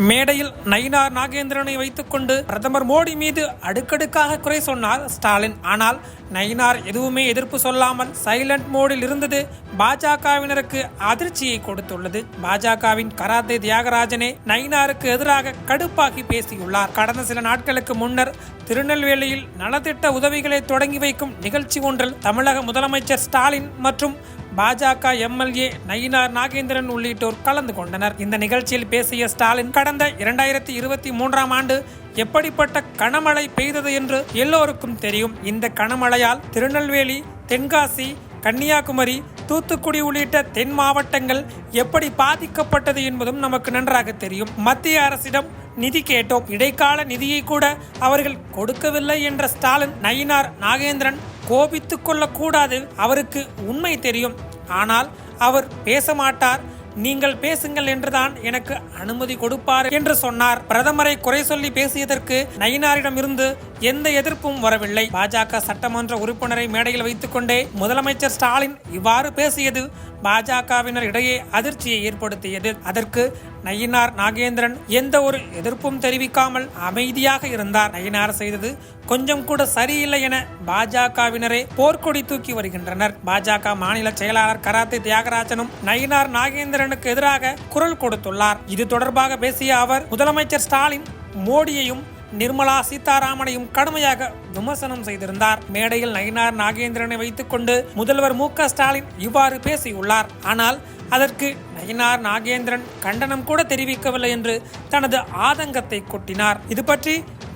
மேடையில் நயினார் நாகேந்திரனை வைத்துக்கொண்டு பிரதமர் மோடி மீது அடுக்கடுக்காக குறை சொன்னார் ஸ்டாலின். ஆனால் நயினார் எதுவுமே எதிர்ப்பு சொல்லாமல் சைலண்ட் மோடில் இருந்தது பாஜகவினருக்கு அதிர்ச்சியை கொடுத்துள்ளது. பாஜகவின் கராத்தே தியாகராஜனே நயினாருக்கு எதிராக கடுப்பாகி பேசியுள்ளார். கடந்த சில நாட்களுக்கு முன்னர் திருநெல்வேலியில் நலத்திட்ட உதவிகளை தொடங்கி வைக்கும் நிகழ்ச்சி ஒன்றில் தமிழக முதலமைச்சர் ஸ்டாலின் மற்றும் பாஜக எம்எல்ஏ நயினார் நாகேந்திரன் உள்ளிட்டோர் கலந்து கொண்டனர். இந்த நிகழ்ச்சியில் பேசிய ஸ்டாலின் கடந்த இரண்டாயிரத்தி இருபத்தி மூன்றாம் ஆண்டு எப்படிப்பட்ட கனமழை பெய்தது என்று எல்லோருக்கும் தெரியும். இந்த கனமழையால் திருநெல்வேலி தென்காசி கன்னியாகுமரி தூத்துக்குடி உள்ளிட்ட தென் மாவட்டங்கள் எப்படி பாதிக்கப்பட்டது என்பதும் நமக்கு நன்றாக தெரியும். மத்திய அரசிடம் நிதி கேட்டோம். இடைக்கால நிதியை கூட அவர்கள் கொடுக்கவில்லை என்ற ஸ்டாலின் நயினார் நாகேந்திரன் கோபித்து கொள்ளக்கூடாது. அவருக்கு உண்மை தெரியும். ஆனால் அவர் பேச மாட்டார் நீங்கள் பேசுங்கள் என்றுதான் எனக்கு அனுமதி கொடுப்பார் என்று சொன்னார். பிரதமரை குறை சொல்லி பேசியதற்கு நயினாரிடம் இருந்து எந்த எதிர்ப்பும் வரவில்லை. பாஜக சட்டமன்ற உறுப்பினரை மேடையில் வைத்துக்கொண்டே முதலமைச்சர் ஸ்டாலின் இவ்வாறு பேசியது பாஜகவினர் இடையே அதிர்ச்சியை ஏற்படுத்தியது. அதற்கு நயினார் நாகேந்திரன் எந்த ஒரு எதிர்ப்பும் தெரிவிக்காமல் அமைதியாக இருந்தார். நயினார் செய்தது கொஞ்சம் கூட சரியில்லை என பாஜகவினரே போர்க்கொடி தூக்கி வருகின்றனர். பாஜக மாநில செயலாளர் கராத்தே தியாகராஜனும் நயினார் நாகேந்திரனுக்கு எதிராக குரல் கொடுத்துள்ளார். இது தொடர்பாக பேசிய அவர் முதலமைச்சர் ஸ்டாலின் மோடியையும் நிர்மலா சீதாராமனையும் கடுமையாக விமர்சனம் செய்திருந்தார். மேடையில் நயினார் நாகேந்திரனை வைத்துக்கொண்டு முதல்வர் மு ஸ்டாலின் இவ்வாறு பேசியுள்ளார். ஆனால் அதற்கு நயினார் நாகேந்திரன் கண்டனம் கூட தெரிவிக்கவில்லை என்று தனது ஆதங்கத்தை கொட்டினார். இது பற்றி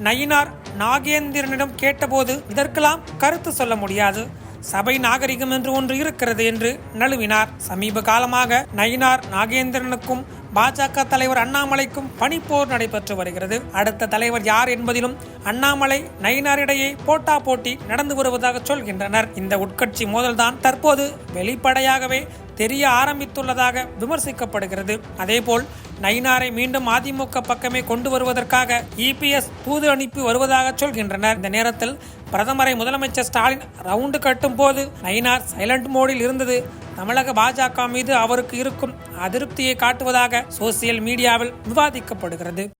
நயினார் நாகேந்திரனிடம் கேட்டபோது இதற்கெல்லாம் கருத்து சொல்ல முடியாது. சபை நாகரிகம் என்று ஒன்று இருக்கிறது என்று நழுவினார். சமீப காலமாக நயினார் நாகேந்திரனுக்கும் பாஜக தலைவர் அண்ணாமலைக்கும் பனிப்போர் நடைபெற்று வருகிறது. அடுத்த தலைவர் யார் என்பதிலும் அண்ணாமலை நயினாரிடையே போட்டா போட்டி நடந்து வருவதாக சொல்கின்றனர். இந்த உட்கட்சி மோதல்தான் தற்போது வெளிப்படையாகவே தெரிய ஆரம்பித்துள்ளதாக விமர்சிக்கப்படுகிறது. அதேபோல் நயினாரை மீண்டும் அதிமுக பக்கமே கொண்டு வருவதற்காக இபிஎஸ் தூது அனுப்பி வருவதாக சொல்கின்றனர். இந்த நேரத்தில் பிரதமரை முதலமைச்சர் ஸ்டாலின் ரவுண்டு கட்டும் போது நயினார் சைலண்ட் மோடில் இருந்தது. தமிழக பாஜக மீது அவருக்கு இருக்கும் அதிருப்தியை காட்டுவதாக சோசியல் மீடியாவில் விவாதிக்கப்படுகிறது.